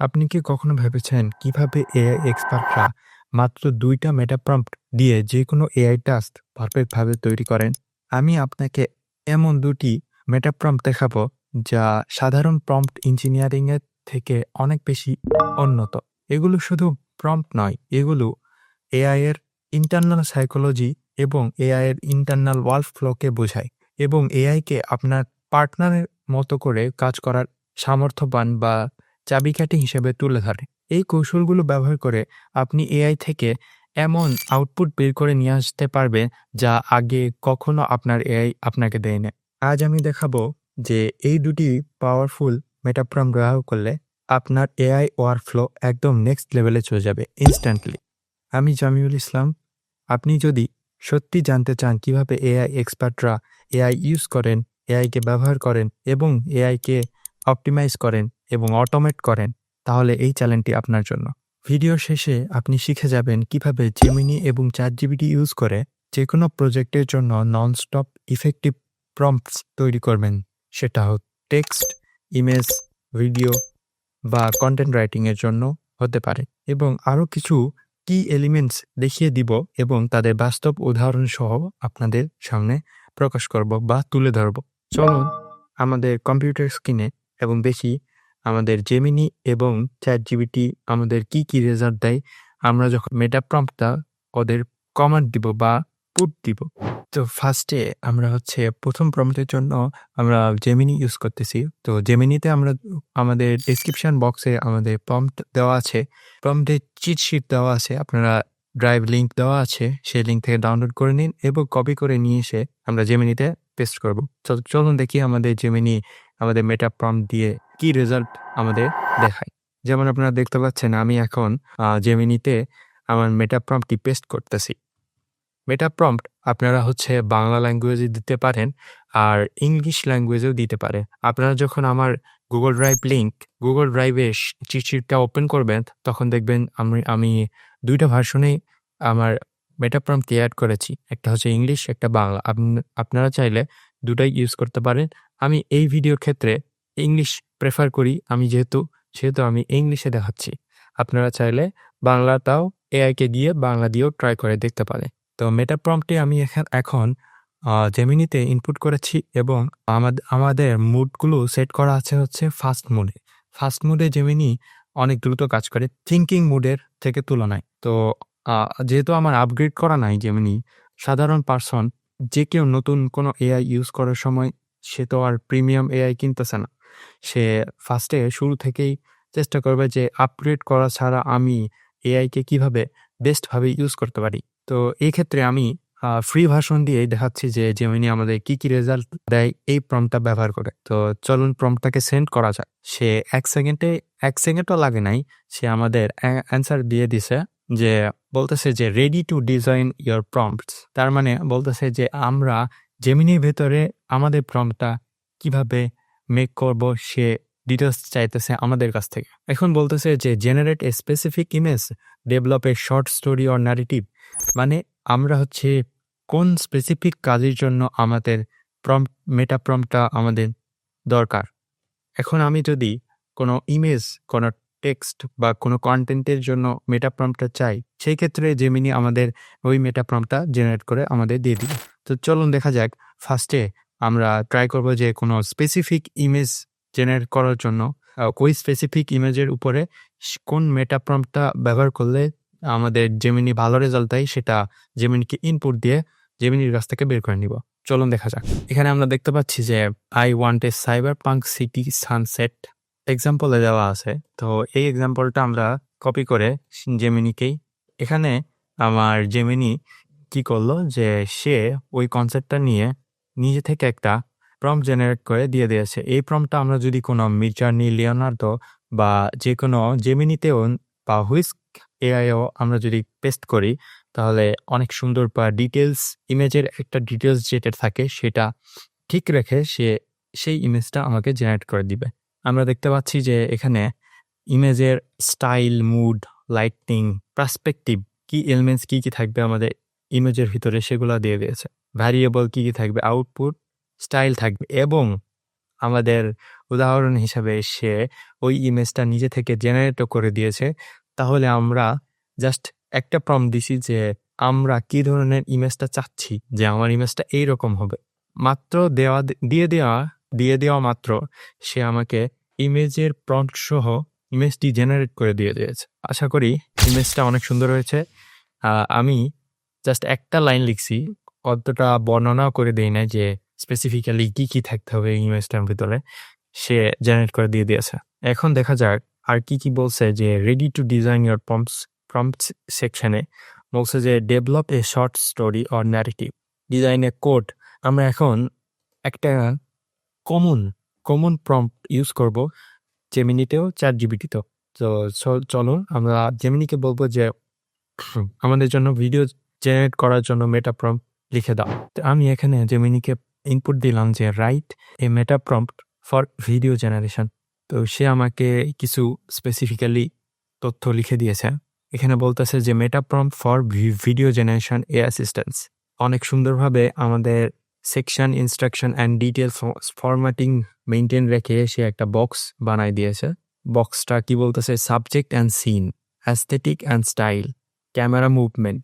আপনি কি কখনো ভেবেছেন কীভাবে এআই এক্সপার্টরা মাত্র দুইটা মেটা প্রম্পট দিয়ে যে কোনো এআই টাস্ক পারফেক্টভাবে তৈরি করেন? আমি আপনাকে এমন দুটি মেটা প্রম্পট দেখাবো যা সাধারণ প্রম্পট ইঞ্জিনিয়ারিংয়ের থেকে অনেক বেশি উন্নত। এগুলো শুধু প্রম্পট নয়, এগুলো এআই এর ইন্টারনাল সাইকোলজি এবং এআই এর ইন্টারনাল ওয়ার্ক ফ্লোকে বোঝায় এবং এআইকে আপনার পার্টনারের মতো করে কাজ করার সামর্থ্যবান বা চাবিকাঠি হিসেবে তুলে ধরে। এই কৌশলগুলো ব্যবহার করে আপনি এআই থেকে এমন আউটপুট বের করে নিয়ে আসতে পারবে যা আগে কখনো আপনার এআই আপনাকে দেয় না আজ আমি দেখাবো যে এই দুটি পাওয়ারফুল মেটাপ্রম ব্যবহার করলে আপনার এআই ওয়ার্কফ্লো একদম নেক্সট লেভেলে চলে যাবে ইনস্ট্যান্টলি আমি জামিউল ইসলাম। আপনি যদি সত্যি জানতে চান কীভাবে এআই এক্সপার্টরা এআই ইউজ করেন এআইকে ব্যবহার করেন এবং এআইকে অপটিমাইজ করেন এবং অটোমেট করেন, তাহলে এই চ্যানেলটি আপনার জন্য। ভিডিও শেষে আপনি শিখে যাবেন কীভাবে জেমিনি এবং চার জিবিটি ইউজ করে যে কোনো প্রজেক্টের জন্য নন স্টপ ইফেক্টিভ প্রম্পটস তৈরি করবেন। সেটা হোক টেক্সট ইমেজ ভিডিও বা কন্টেন্ট রাইটিংয়ের জন্য হতে পারে। এবং আরও কিছু কি এলিমেন্টস দেখিয়ে দিব এবং তাদের বাস্তব উদাহরণ সহ আপনাদের সামনে প্রকাশ করব বা তুলে ধরব। চলুন আমাদের কম্পিউটার স্ক্রিনে এবং দেখি আমাদের জেমিনি এবং চ্যাট জিবিটি আমাদের কি কি রেজাল্ট দেয়, আমরা যখন মেটা প্রম্পটটা ওদের কমান্ড দিব বা পুট দিব। তো ফার্স্টে আমরা হচ্ছে প্রথম প্রম্পটের জন্য আমরা জেমিনি ইউজ করতেছি। তো জেমিনিতে আমরা আমাদের ডিসক্রিপশন বক্সে আমাদের প্রম্পট দেওয়া আছে। প্রম্পটের চিট শিট দেওয়া আছে, আপনারা ড্রাইভ লিঙ্ক দেওয়া আছে, সেই লিঙ্ক থেকে ডাউনলোড করে নিন এবং কপি করে নিয়ে এসে আমরা জেমিনিতে পেস্ট করব। চলুন দেখি আমাদের জেমিনি আমাদের মেটা প্রম্পট দিয়ে কি রেজাল্ট আমাদের দেখায়। যেমন আপনারা দেখতে পাচ্ছেন, আমি এখন জেমিনিতে আমার মেটা প্রম্পটটি পেস্ট করতেছি। মেটা প্রম্পট আপনারা হচ্ছে বাংলা ল্যাঙ্গুয়েজে দিতে পারেন আর ইংলিশ ল্যাঙ্গুয়েজেও দিতে পারে আপনারা যখন আমার গুগল ড্রাইভ লিঙ্ক গুগল ড্রাইভে চিঠিটা ওপেন করবেন, তখন দেখবেন আমি আমি দুইটা ভার্সনেই আমার মেটা প্রম্পট অ্যাড করেছি। একটা হচ্ছে ইংলিশ একটা বাংলা। আপনি- আপনারা চাইলে দুটাই ইউজ করতে পারেন। আমি এই ভিডিওর ক্ষেত্রে ইংলিশ প্রেফার করি, আমি যেহেতু, সেহেতু আমি ইংলিশে দেখাচ্ছি। আপনারা চাইলে বাংলাটাও এআইকে দিয়ে বাংলা দিয়েও ট্রাই করে দেখতে পারে তো মেটা প্রম্পটে আমি এখান- জেমিনিতে ইনপুট করেছি এবং আমাদের আমাদের মুডগুলো সেট করা আছে হচ্ছে ফাস্ট মুডে ফাস্ট মুডে জেমিনি অনেক দ্রুত কাজ করে থিঙ্কিং মুডের থেকে তুলনায়। তো যেহেতু আমার আপগ্রেড করা নাই জেমিনি সাধারণ পার্সন যে কেউ নতুন কোনো এআই ইউজ করার সময় সে তো আর প্রিমিয়াম এআই কিনতেছে না। সে ফার্স্টে শুরু থেকেই চেষ্টা করবে যে আপগ্রেড করা ছাড়া আমি এআইকে কীভাবে বেস্টভাবে ইউজ করতে পারি। তো এই ক্ষেত্রে আমি ফ্রি ভার্সন দিয়ে দেখাচ্ছি যে জেমিনি আমাদের কি কি রেজাল্ট দেয় এই প্রম্পটটা ব্যবহার করে। তো চলুন প্রম্পটটাকে সেন্ড করা যাক। সে এক সেকেন্ডে এক সেকেন্ডও লাগে নাই। সে আমাদের অ্যান্সার দিয়ে দিছে যে, বলতেছে যে ready to design your prompts তার মানে বলতেছে যে আমরা জেমিনির ভেতরে আমাদের প্রম্পটটা কীভাবে মেক করব, সে ডিটেলস চাইতেছে আমাদের কাছ থেকে। এখন বলতেছে যে generate a specific image develop a short story or narrative মানে আমরা হচ্ছে কোন স্পেসিফিক কাজের জন্য আমাদের প্রম্পট মেটা প্রম্পটটা আমাদের দরকার। এখন আমি যদি কোনো ইমেজ কোনো টেক্সট বা কোনো কন্টেন্টের জন্য মেটা প্রম্পটটা চাই, সেই ক্ষেত্রে জেমিনি আমাদের ওই মেটা প্রম্পটটা জেনারেট করে আমাদের দিয়ে দিবে। তো চলুন দেখা যাক ফার্স্টে আমরা ট্রাই করব যে কোনো স্পেসিফিক ইমেজ জেনারেট করার জন্য ওই স্পেসিফিক ইমেজের উপরে কোন মেটা প্রম্পটটা ব্যবহার করলে আমাদের জেমিনি ভালো রেজাল্ট দেয় সেটা জেমিনিকে ইনপুট দিয়ে জেমিনির কাছ থেকে বের করে নিব। চলুন দেখা যাক। এখানে আমরা দেখতে পাচ্ছি যে I want a cyber punk city sunset এক্সাম্পলে দেওয়া আছে। তো এই এক্সাম্পলটা আমরা কপি করে জেমিনিকেই এখানে আমার জেমিনি কি করল যে সে ওই কনসেপ্টটা নিয়ে নিজে থেকে একটা প্রম্পট জেনারেট করে দিয়ে দিয়েছে। এই প্রম্পটটা আমরা যদি কোনো মির্জার্নি লিওনার্দো বা যে কোনো জেমিনিতেও বা হুইস্ক এআইও আমরা যদি পেস্ট করি, তাহলে অনেক সুন্দর বা ডিটেলস ইমেজের একটা ডিটেলস যেটা থাকে, সেটা ঠিক রেখে সে সেই ইমেজটা আমাকে জেনারেট করে দিবে। আমরা দেখতে পাচ্ছি যে এখানে ইমেজের স্টাইল মুড লাইটিং পার্সপেক্টিভ কি এলিমেন্টস কি কি থাকবে আমাদের ইমেজের ভিতরে সেগুলো দিয়ে দিয়েছে। ভ্যারিয়েবল কী কী থাকবে? আউটপুট স্টাইল থাকবে। এবং আমাদের উদাহরণ হিসাবে সে ওই ইমেজটা নিজে থেকে জেনারেটও করে দিয়েছে। তাহলে আমরা জাস্ট একটা প্রম দিছি যে আমরা কি ধরনের ইমেজটা চাচ্ছি যে আমার ইমেজটা এইরকম হবে। মাত্র দেওয়া দিয়ে দেওয়া দিয়ে দেওয়া মাত্র সে আমাকে ইমেজের প্রম্পট সহ ইমেজটি জেনারেট করে দিয়ে দিয়েছে। আশা করি ইমেজটা অনেক সুন্দর হয়েছে। আমি জাস্ট একটা লাইন লিখছি। অতটা বর্ণনাও করে দেই না যে স্পেসিফিক্যালি কি কি থাকতে হবে ইমেজটার ভিতরে, সে জেনারেট করে দিয়ে দিয়েছে। এখন দেখা যাক আর কি কি বলছে যে ready to design your prompts prompt সেকশনে বলছে যে develop a short story or narrative design a code আমরা এখন একটা কমন কমন প্রম্পট ইউজ করব জেমিনিতেও চার জিবিটিতেও তো চলুন আমরা জেমিনিকে বলব যে আমাদের জন্য ভিডিও জেনারেট করার জন্য মেটা প্রম্পট লিখে দাও। তো আমি এখানে জেমিনিকে ইনপুট দিলাম যে write a meta prompt for video generation তো সে আমাকে কিছু স্পেসিফিক্যালি তথ্য লিখে দিয়েছে। এখানে বলতেছে যে meta prompt for video generation a assistance অনেক সুন্দরভাবে আমাদের section instruction and detail formatting maintain রেখে সে একটা বক্স বানাই দিয়েছে। বক্সটা কি বলতেছে? Subject and scene aesthetic and style camera movement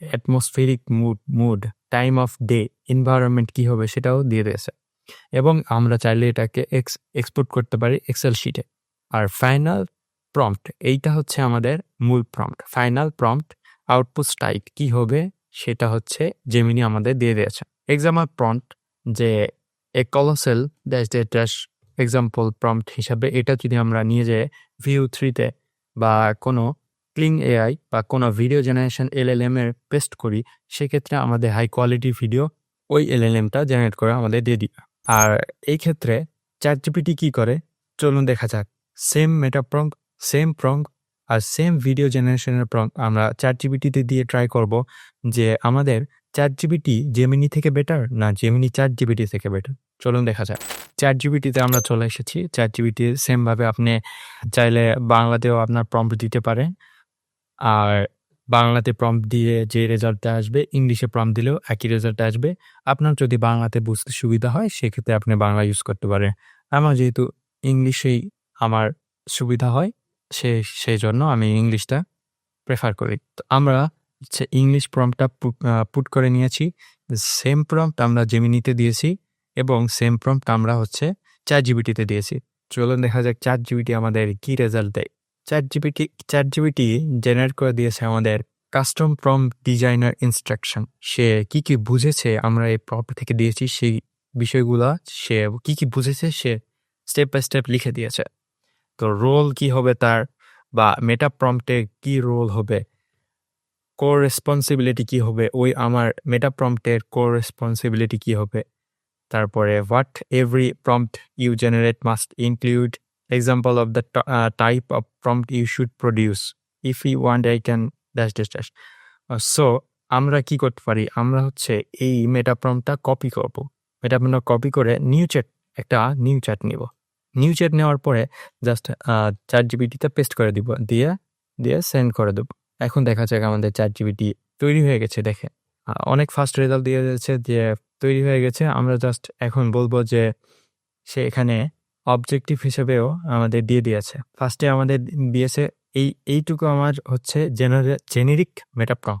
atmospheric mood mood time of day environment কী হবে সেটাও দিয়ে দিয়েছে। এবং আমরা চাইলে এটাকে এক্স এক্সপোর্ট করতে পারি এক্সেল শিটে আর ফাইনাল প্রম্পট এইটা হচ্ছে আমাদের মূল prompt final prompt output type কি হবে সেটা হচ্ছে জেমিনি আমাদের দিয়ে দিয়েছে। এক্সাম্পল প্রম্পট যে এ কলসেল dash dash dash example prompt হিসাবে এটা যদি আমরা নিয়ে যাই ভিউ থ্রিতে বা কোনো ক্লিং এআই বা কোনো ভিডিও জেনারেশন এলএলএম এর পেস্ট করি, সেক্ষেত্রে আমাদের হাই কোয়ালিটি ভিডিও ওই এলএলএমটা জেনারেট করে আমাদের দিয়ে দিবে। আর এই ক্ষেত্রে চ্যাট জিপিটি কী করে? চলুন দেখা যাক। Same meta prompt same prompt আর সেম ভিডিও জেনারেশনের প্রং আমরা চ্যাট জিপিটিতে দিয়ে ট্রাই করব যে আমাদের চ্যাট জিপিটি জেমিনি থেকে বেটার না জেমিনি চ্যাট জিপিটি থেকে বেটার চলুন দেখা যাক। চ্যাট জিবিটিতে আমরা চলে এসেছি। চ্যাট জিবিটি সেমভাবে আপনি চাইলে বাংলাতেও আপনার প্রম্পট দিতে পারেন। আর বাংলাতে প্রম্পট দিয়ে যে রেজাল্টটা আসবে ইংলিশে প্রম্পট দিলেও একই রেজাল্ট আসবে। আপনার যদি বাংলাতে বুঝতে সুবিধা হয়, সেক্ষেত্রে আপনি বাংলা ইউজ করতে পারেন। আমার যেহেতু ইংলিশেই আমার সুবিধা হয়, সে সেই জন্য আমি ইংলিশটা প্রেফার করি। তো আমরা হচ্ছে ইংলিশ প্রম্পটটা পুট করে নিয়েছি সেম প্রম্পট আমরা জেমিনিতে দিয়েছি এবং সেম প্রম্পট আমরা হচ্ছে চার জিবিটিতে দিয়েছি। চলুন দেখা যাক চার জিবিটি আমাদের কি রেজাল্ট দেয়। Chat GPT chat GPT generate করে দিয়েছে আমাদের কাস্টম প্রম ডিজাইনার ইনস্ট্রাকশন সে কি কি বুঝেছে আমরা এই প্রম্পট থেকে দিয়েছি, সেই বিষয়গুলা সে কি কি বুঝেছে সে স্টেপ বাই স্টেপ লিখে দিয়েছে। তো রোল কি হবে তার বা মেটা প্রম্পটে কি রোল হবে কোর রেসপন্সিবিলিটি কি হবে, ওই আমার মেটা প্রম্পটের কোর রেসপন্সিবিলিটি কি হবে, তারপরে what every prompt you generate must include example of the t- uh, type of prompt you should produce. If you want i can dash dash dash. So আমরা কি করতে পারি? আমরা হচ্ছে এই মেটা প্রম্পটটা কপি করব। মেটা প্রম্পটটা কপি করে নিউ চ্যাট একটা নিউ চ্যাট নিব। নিউ চ্যাট নেওয়ার পরে জাস্ট চার জিবিটিতে পেস্ট করে দিব। দিয়ে দিয়ে সেন্ড করে দেবো। এখন দেখা যাক আমাদের চার জিবিটি তৈরি হয়ে গেছে দেখে। অনেক ফাস্ট রেজাল্ট দিয়ে যাচ্ছে যে তৈরি হয়ে গেছে। আমরা জাস্ট এখন বলব যে সে এখানে অবজেক্টিভ হিসেবেও আমাদের দিয়ে দিয়েছে। ফার্স্টে আমাদের দিয়েছে, এই, এইটুকু আমার হচ্ছে জেনেরিক মেটা প্রম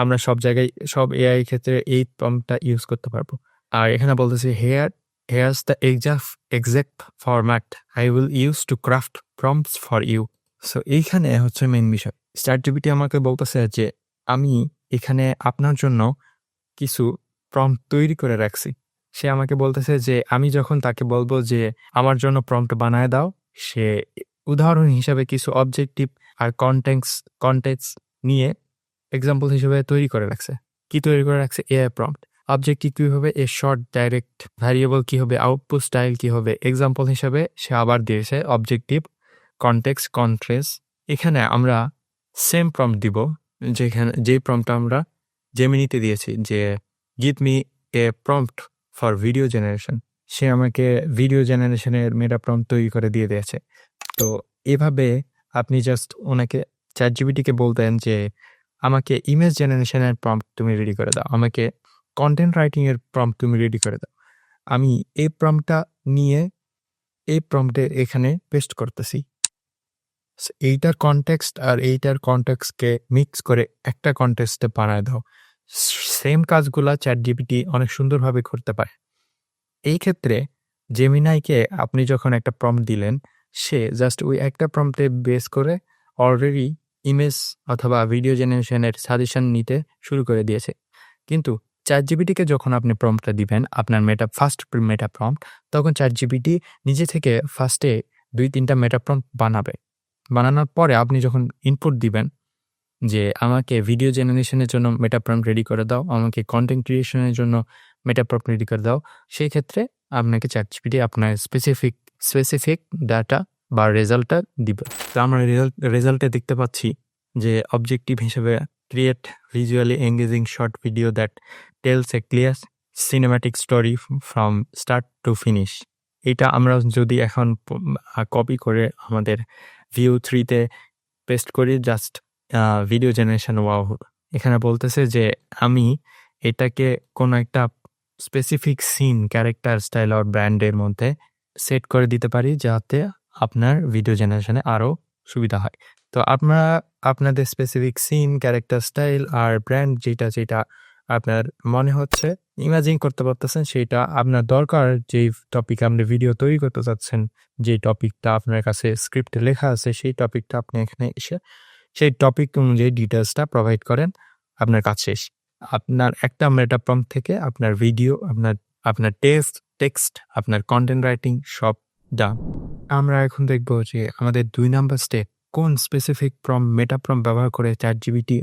আমরা সব জায়গায়, সব এআই ক্ষেত্রে এই প্রমটা ইউজ করতে পারব। আর এখানে বলতেছি here here's the exact exact format I will use to craft prompts for you so এইখানে হচ্ছে মেন বিষয়। স্টার আমাকে বলতেছে যে, আমি এখানে আপনার জন্য কিছু প্রম্পট তৈরি করে রাখছি। সে আমাকে বলতেছে যে, আমি যখন তাকে বলব যে, আমার জন্য প্রম্পট বানায় দাও, সে উদাহরণ হিসাবে কিছু অবজেক্টিভ আর কন্টেন্টস কন্টেন্টস নিয়ে এক্সাম্পল হিসেবে তৈরি করে রাখছে। কি তৈরি করে রাখছে? এআই প্রম্পট অবজেক্টিভ কি হবে? এ শর্ট ডাইরেক্ট ভ্যারিয়েবল কি হবে? আউটপুট স্টাইল কি হবে? এক্সাম্পল হিসাবে সে আবার দিয়েছে অবজেক্টিভ কন্টেক্স কন্ট্রেস এখানে আমরা সেম প্রম্পট দিব, যেখানে যে প্রম্পটটা আমরা জেমিনিতে দিয়েছি, যে give me a prompt for video generation সে আমাকে ভিডিও জেনারেশনের মেটা প্রম্পট তৈরি করে দিয়ে দিয়েছে। তো এভাবে আপনি জাস্ট ওনাকে চ্যাট জিবিটিকে বলতেন যে, আমাকে ইমেজ জেনারেশনের প্রম্পট তুমি রেডি করে দাও। আমাকে কন্টেন্ট রাইটিংয়ের প্রম্পট তুমি রেডি করে দাও। আমি এই প্রম্পটটা নিয়ে এই প্রম্পটে এখানে পেস্ট করতেছি। এইটার কনটেক্সট আর এইটার কনটেক্সটকে মিক্স করে একটা কনটেক্সটে বানায় দাও। সেম কাজগুলা চ্যাট জিপিটি অনেক সুন্দরভাবে করতে পারে। এই ক্ষেত্রে জেমিনাইকে আপনি যখন একটা প্রম্পট দিলেন, সে জাস্ট ওই একটা প্রম্পটে বেস করে অলরেডি ইমেজ অথবা ভিডিও জেনারেশনের সাজেশন নিতে শুরু করে দিয়েছে। কিন্তু চ্যাট জিবিটিকে যখন আপনি প্রম্পটটা দিবেন, আপনার মেটা ফার্স্ট মেটা প্রম্পট তখন চ্যাট জিবিটি নিজে থেকে ফার্স্টে দুই তিনটা মেটা প্রম্পট বানাবে। বানানোর পরে আপনি যখন ইনপুট দিবেন যে আমাকে ভিডিও জেনারেশনের জন্য মেটাপ্রম রেডি করে দাও, আমাকে কন্টেন্ট ক্রিয়েশনের জন্য মেটাপ্রম রেডি করে দাও। সেই ক্ষেত্রে আপনাকে চ্যাটজিপিটি আপনার স্পেসিফিক স্পেসিফিক ডাটা বা রেজাল্টটা দিবে। তো আমরা রেজাল্ট রেজাল্টে দেখতে পাচ্ছি যে অবজেক্টিভ হিসেবে create visually engaging short video that tells a clear cinematic story from start to finish এটা আমরা যদি এখন কপি করে আমাদের ভিউ থ্রিতে পেস্ট করি জাস্ট ভিডিও জেনারেশন ওয়াও এখানে বলতেছে যে, আমি এটাকে কোনো একটা স্পেসিফিক সিন ক্যারেক্টার স্টাইল আর ব্র্যান্ডের মধ্যে সেট করে দিতে পারি, যাতে আপনার ভিডিও জেনারেশনে আরও সুবিধা হয়। তো আপনারা, আপনাদের স্পেসিফিক সিন ক্যারেক্টার স্টাইল আর ব্র্যান্ড যেটা যেটা আপনার মনে হচ্ছে ইমাজিন করতে পারতেছেন, সেটা আপনার দরকার। যেই টপিক আপনি ভিডিও তৈরি করতে চাচ্ছেন যে টপিকটা আপনার কাছে স্ক্রিপ্টে লেখা আছে, সেই টপিকটা আপনি এখানে এসে সেই টপিক অনুযায়ী ডিটেলসটা প্রোভাইড করেন, আপনার কাজ শেষ। আপনার একটা মেটা প্রম্পট থেকে আপনার ভিডিও আপনার আপনার টেক্সট টেক্সট আপনার কন্টেন্ট রাইটিং সব ডান আমরা এখন দেখব যে আমাদের দুই নাম্বার স্টেপ কোন স্পেসিফিক প্রম মেটা প্রম ব্যবহার করে চ্যাট জিবিটি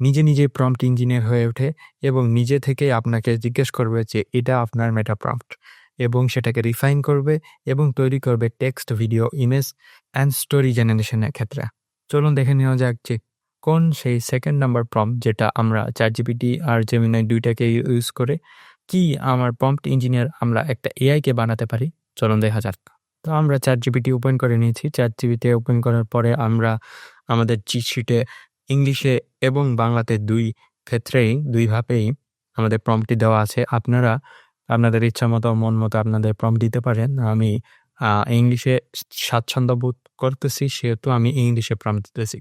নিজে নিজে প্রম্পট ইঞ্জিনিয়ার হয়ে ওঠে এবং নিজে থেকে আপনাকে জিজ্ঞেস করবে যে এটা আপনার মেটা প্রম্পট এবং সেটাকে রিফাইন করবে এবং তৈরি করবে text video image and story জেনারেশনের ক্ষেত্রে। চলুন দেখে নেওয়া যাক যে কোন সেই সেকেন্ড নাম্বার প্রম্পট যেটা আমরা চ্যাট জিপিটি আর জেমিনাই দুইটাকে ইউজ করে কি আমার প্রম্পট ইঞ্জিনিয়ার আমরা একটা এআইকে বানাতে পারি। চলুন দেখা যাক। তো আমরা চ্যাট জিপিটি ওপেন করে নিয়েছি। চ্যাট জিপিটি ওপেন করার পরে আমরা আমাদের চিট শিটে ইংলিশে এবং বাংলাতে দুই ক্ষেত্রেই দুইভাবেই আমাদের প্রম্পটি দেওয়া আছে। আপনারা আপনাদের ইচ্ছা মতো মন মতো আপনাদের প্রম্পট দিতে পারেন। আমি ইংলিশে স্বাচ্ছন্দ্য বোধ করতেছি, সেহেতু আমি ইংলিশে প্রম্পট দিতেছি।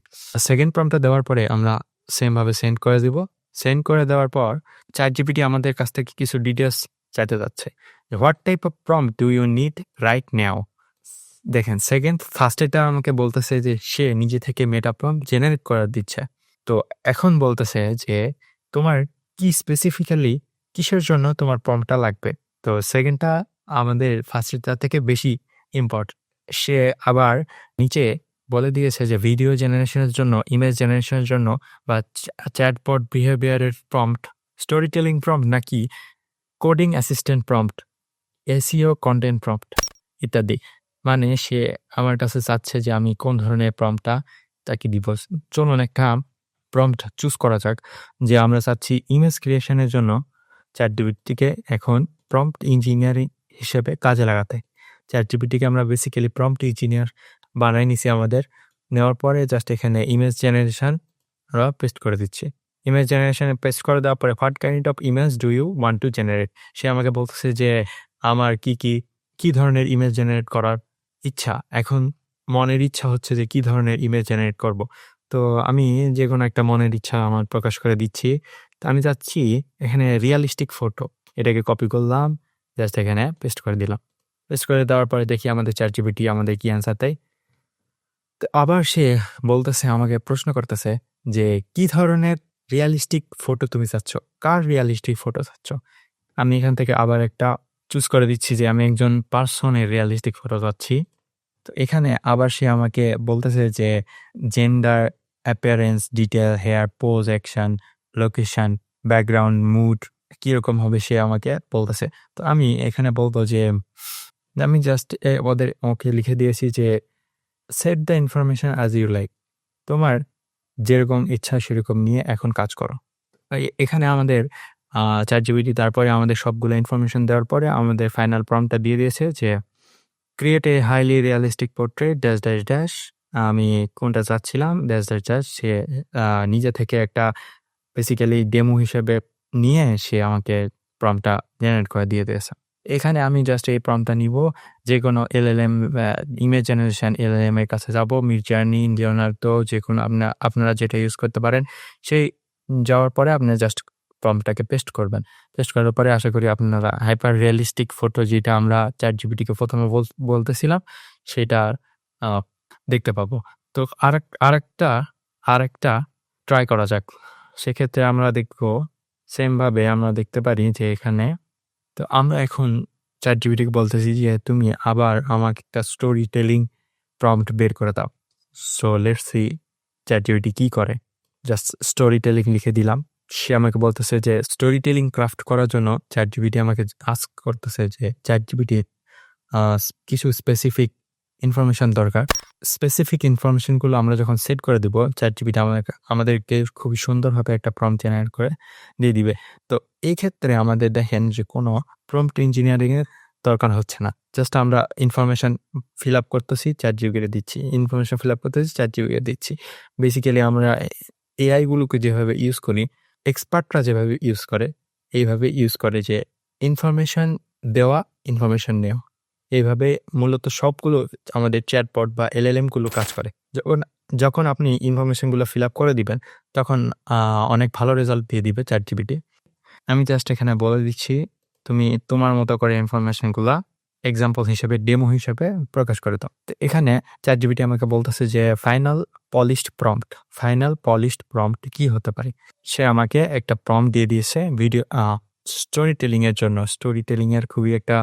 সেকেন্ড প্রম্পটটা দেওয়ার পরে আমরা সেমভাবে সেন্ড করে দিব। সেন্ড করে দেওয়ার পর চ্যাট জিপিটি আমাদের কাছ থেকে কিছু ডিটেলস চাইতে যাচ্ছে। What type of prompt do you need right now দেখেন সেকেন্ড ফার্স্ট এটা আমাকে বলতেছে যে সে নিজে থেকে মেটা প্রম্পট জেনারেট করার দিচ্ছে। তো এখন বলতেছে যে তোমার কি স্পেসিফিক্যালি কিসের জন্য তোমার প্রম্পটটা লাগবে? তো সেকেন্ডটা আমাদের ফার্স্টটা থেকে বেশি ইম্পর্টেন্ট সে আবার নিচে বলে দিয়েছে যে ভিডিও জেনারেশনের জন্য ইমেজ জেনারেশনের জন্য বা চ্যাটবট বিহেভিয়ারের প্রম্পট স্টোরি টেলিং প্রম্পট নাকি coding assistant prompt SEO content prompt ইত্যাদি। মানে সে আমার কাছে চাচ্ছে যে আমি কোন ধরনের প্রম্পটটা তাকে দিব। চলুন একটা প্রম্পট চুজ করা যাক, যে আমরা চাচ্ছি ইমেজ ক্রিয়েশনের জন্য চ্যাট ডিবিটিকে এখন প্রম্পট ইঞ্জিনিয়ারিং হিসেবে কাজে লাগাতে। চ্যাট জিপিটিকে আমরা বেসিক্যালি প্রম্পট ইঞ্জিনিয়ার বানাই নিছি আমাদের। নেওয়ার পরে জাস্ট এখানে ইমেজ জেনারেশন আমরা পেস্ট করে দিচ্ছি। ইমেজ জেনারেশনে পেস্ট করে দেওয়ার পরে what kind of image do you want to generate সে আমাকে বলতেছে যে, আমার কি কি কি ধরনের ইমেজ জেনারেট করার ইচ্ছা? এখন মনের ইচ্ছা হচ্ছে যে, কি ধরনের ইমেজ জেনারেট করব। তো আমি যে কোনো একটা মনের ইচ্ছা আমার প্রকাশ করে দিচ্ছি। তো আমি চাচ্ছি এখানে রিয়ালিস্টিক ফটো এটাকে কপি করলাম জাস্ট এখানে পেস্ট করে দিলাম। পেস্ট করে দেওয়ার পরে দেখি আমাদের চ্যাট জিপিটি আমাদের কি অ্যান্সার দেয়। তো আবার সে বলতেছে, আমাকে প্রশ্ন করতেছে যে, কি ধরনের রিয়ালিস্টিক ফটো তুমি চাচ্ছ? কার রিয়ালিস্টিক ফটো চাচ্ছ? আমি এখান থেকে আবার একটা চুজ করে দিচ্ছি যে, আমি একজন পার্সনের রিয়ালিস্টিক ফটো চাচ্ছি। তো এখানে আবার সে আমাকে বলতেছে যে gender appearance detail hair pose action location background mood কীরকম হবে? সে আমাকে বলতেছে। তো আমি এখানে বলব যে আমি জাস্ট ওদের ওকে লিখে দিয়েছি যে set the information as you like তোমার যেরকম ইচ্ছা সেরকম নিয়ে এখন কাজ করো। এখানে আমাদের চার জিবিটি তারপরে আমাদের সবগুলো ইনফরমেশন দেওয়ার পরে আমাদের ফাইনাল প্রমটা দিয়ে দিয়েছে যে create a highly realistic portrait dash dash dash আমি কোনটা চাচ্ছিলাম? ড্যাশ ড্যাশ ড্যাশ সে নিজে থেকে একটা বেসিক্যালি ডেমো হিসেবে নিয়ে সে আমাকে প্রমটা জেনারেট করে দিয়ে দিয়েছে। এখানে আমি জাস্ট এই প্রম্পটটা নিব। যে কোনো এলএলএম ইমেজ জেনারেশন এলএলএম এর কাছে যাব। মিরজার্নি লিওনার্দো যে কোনো আপনার আপনারা যেটা ইউজ করতে পারেন, সেই যাওয়ার পরে আপনি জাস্ট প্রম্পটটাকে পেস্ট করবেন। পেস্ট করার পরে আশা করি আপনারা হাইপার রিয়েলিস্টিক ফটো যেটা আমরা চ্যাট জিবিটিকে প্রথমে বল- বলতেছিলাম, সেটা দেখতে পাবো। তো আরেক, আরেকটা আরেকটা ট্রাই করা যাক। সেক্ষেত্রে আমরা দেখব সেমভাবে আমরা দেখতে পারি যে এখানে তো আমরা এখন চ্যাট জিবিটিকে বলতেছি যে, তুমি আবার আমাকে একটা স্টোরি টেলিং প্রম্পট বের করে দাও। So let's see chat GPT কী করে। জাস্ট স্টোরি টেলিং লিখে দিলাম। সে আমাকে বলতেছে যে স্টোরি টেলিং ক্রাফট করার জন্য চ্যাট জিবিটি আমাকে আস্ক করতেছে যে চ্যাট জিবিটির কিছু স্পেসিফিক ইনফরমেশন দরকার। স্পেসিফিক ইনফরমেশনগুলো আমরা যখন সেট করে দেবো চ্যাট জিবিটি আমাকে আমাদেরকে খুবই সুন্দরভাবে একটা প্রম্পট জেনারেট করে দিয়ে দিবে। তো এই ক্ষেত্রে আমাদের দেখেন যে কোনো প্রম্পট ইঞ্জিনিয়ারিং এর দরকার হচ্ছে না। জাস্ট আমরা ইনফরমেশন ফিল আপ করতেছি চ্যাট জিবিকে দিচ্ছি। ইনফরমেশন ফিল আপ করতেছি চ্যাট জিবিকে দিচ্ছি। বেসিক্যালি আমরা এআইগুলোকে যেভাবে ইউজ করি এক্সপার্টরা যেভাবে ইউজ করে, এইভাবে ইউজ করে যে ইনফরমেশন দেওয়া ইনফরমেশন নেওয়া। এইভাবে মূলত সবগুলো আমাদের চ্যাটপট বা এলএলএমগুলো কাজ করে। যখন যখন আপনি ইনফরমেশনগুলো ফিল আপ করে দিবেন, তখন অনেক ভালো রেজাল্ট দিয়ে দিবে চ্যাট জিবিটি আমি জাস্ট এখানে বলে দিচ্ছি, তুমি তোমার মতো করে ইনফরমেশনগুলো এক্সাম্পল হিসেবে ডেমো হিসেবে প্রকাশ করে দাও। তো এখানে চ্যাট জিবিটি আমাকে বলতেছে যে final polished prompt final polished prompt কি হতে পারে? সে আমাকে একটা প্রম্পট দিয়ে দিয়েছে ভিডিও স্টোরি টেলিংয়ের জন্য। স্টোরি টেলিংয়ের খুবই একটা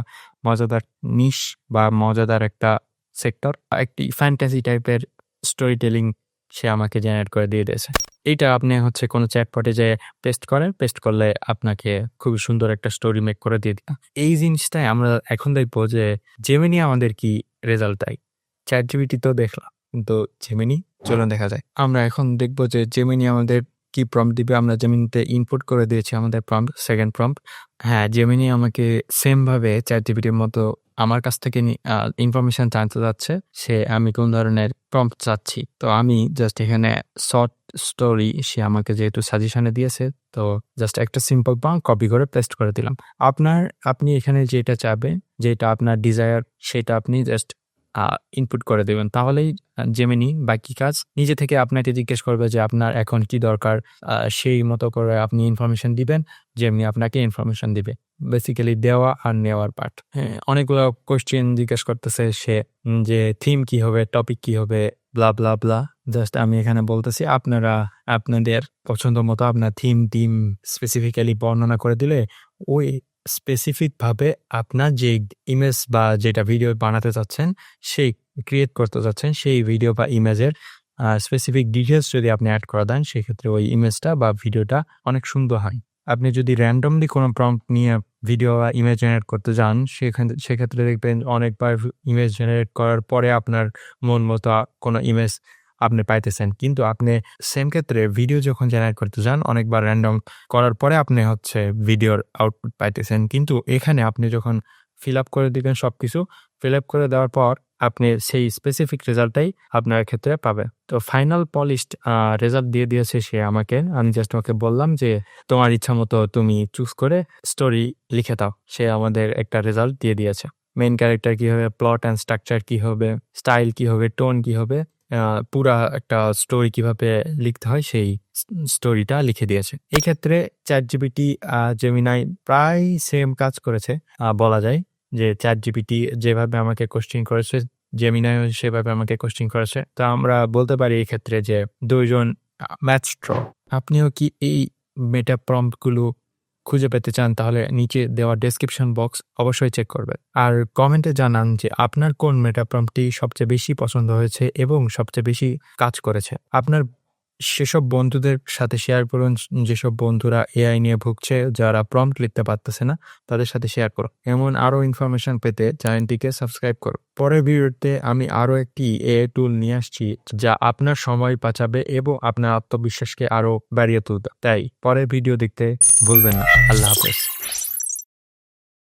মজাদার নিশ বা মজাদার একটা সেক্টর একটি ফ্যান্টাসি টাইপের স্টোরি টেলিং সে আমাকে জেনারেট করে দিয়ে দিয়েছে। এইটা আপনি হচ্ছে কোনো চ্যাটপটে যে পেস্ট করেন পেস্ট করলে আপনাকে খুবই সুন্দর একটা স্টোরি মেক করে দিয়ে দিবে। এই জিনিসটাই আমরা এখন দেখব যে জেমিনি আমাদের কি রেজাল্ট দেয়। চ্যাট জিবিটি তো দেখলাম, কিন্তু জেমিনি চলুন দেখা যায় আমরা এখন দেখব যে জেমিনি আমাদের কি প্রম্পট দিবে? আমরা জেমিনিতে ইনপুট করে দিয়েছি আমাদের প্রম্পট সেকেন্ড প্রম্পট হ্যাঁ জেমিনি আমাকে সেম ভাবে চ্যাট জিবিটির মতো আমার কাছ থেকে ইনফরমেশন জানতে চাচ্ছে সে, আমি কোন ধরনের প্রম্পট চাচ্ছি? তো আমি জাস্ট এখানে শর্ট স্টোরি সে আমাকে যেহেতু সাজেশনে দিয়েছে, তো জাস্ট একটা সিম্পল বাং কপি করে পেস্ট করে দিলাম। আপনার, আপনি এখানে যেটা চাবেন, যেটা আপনার ডিজায়ার সেটা আপনি জাস্ট ইনপুট করে দেবেন। তাহলেই জেমিনি বাকি কাজ, নিজে থেকে আপনাকে জিজ্ঞেস করবে যে আপনার এখন কি দরকার সেই মতো করে আপনি ইনফরমেশন দিবেন যেমনি আপনাকে ইনফরমেশন দিবে। বেসিক্যালি দেওয়া আর নেওয়ার পার্ট হ্যাঁ অনেকগুলো কোয়েশ্চেন জিজ্ঞেস করতেছে সে যে থিম কি হবে টপিক কি হবে ব্লা ব্লা ব্লা জাস্ট আমি এখানে বলতেছি, আপনারা, আপনাদের পছন্দ মতো আপনার থিম টিম স্পেসিফিক্যালি বর্ণনা করে দিলে, ওই স্পেসিফিক ভাবে আপনার যে ইমেজ বা যেটা ভিডিও বানাতে চাচ্ছেন, সেই ক্রিয়েট করতে চাচ্ছেন, সেই ভিডিও বা ইমেজের স্পেসিফিক ডিটেলস যদি আপনি অ্যাড করে দেন, সেক্ষেত্রে ওই ইমেজটা বা ভিডিওটা অনেক সুন্দর হয়। আপনি যদি র্যান্ডমলি কোনো প্রম্পট নিয়ে ভিডিও বা ইমেজ জেনারেট করতে যান, সেখানে, সেক্ষেত্রে দেখবেন অনেকবার ইমেজ জেনারেট করার পরে আপনার মন মতো কোনো ইমেজ আপনি পাইতেছেন। কিন্তু আপনি সেম ক্ষেত্রে ভিডিও যখন জেনারেট করতে যান, অনেকবার র্যান্ডম করার পরে আপনি হচ্ছে ভিডিওর আউটপুট পাইতেছেন। কিন্তু এখানে আপনি যখন ফিল আপ করে দিবেন সব কিছু ফিল আপ করে দেওয়ার পর আপনি সেই স্পেসিফিক রেজাল্টটাই আপনার ক্ষেত্রে পাবে। তো ফাইনাল পলিশড রেজাল্ট দিয়ে দিয়েছে সে আমাকে। আমি জাস্ট ওকে বললাম যে, তোমার ইচ্ছা মতো তুমি চুজ করে স্টোরি লিখে দাও। সে আমাদের একটা রেজাল্ট দিয়ে দিয়েছে। মেইন ক্যারেক্টার কি হবে? প্লট অ্যান্ড স্ট্রাকচার কি হবে? স্টাইল কি হবে? টোন কি হবে? পুরা একটা স্টোরি কীভাবে লিখতে হয় সেই স্টোরিটা লিখে দিয়েছে। এই ক্ষেত্রে চ্যাট জিবিটি জেমিনাই প্রায় সেম কাজ করেছে। বলা যায় যে চ্যাট জিপিটি যেভাবে আমাকে কোশ্চিন করেছে জেমিনাই সেভাবে আমাকে কোশ্চিন করেছে। তা আমরা বলতে পারি এই ক্ষেত্রে যে দুইজন ম্যাথস্ট্র আপনিও কি এই মেটা প্রম্পটগুলো খুঁজে পেতে চান, তাহলে নিচে দেওয়া ডেসক্রিপশন বক্স অবশ্যই চেক করবেন। আর কমেন্টে জানান যে আপনার কোন মেটা প্রম্পটি সবচেয়ে বেশি পছন্দ হয়েছে এবং সবচেয়ে বেশি কাজ করেছে। আপনার সেসব বন্ধুদের সাথে শেয়ার করুন, যেসব বন্ধুরা এআই নিয়ে ভুগছে, যারা প্রম্পট লিখতে পারতেছে না, তাদের সাথে শেয়ার করো এমন আরও ইনফরমেশন পেতে চ্যানেলটিকে সাবস্ক্রাইব করো পরের ভিডিওতে আমি আরও একটি এআই টুল নিয়ে আসছি, যা আপনার সময় বাঁচাবে এবং আপনার আত্মবিশ্বাসকে আরও বাড়িয়ে তুলবে। তাই পরের ভিডিও দেখতে ভুলবেন না। আল্লাহ হাফেজ।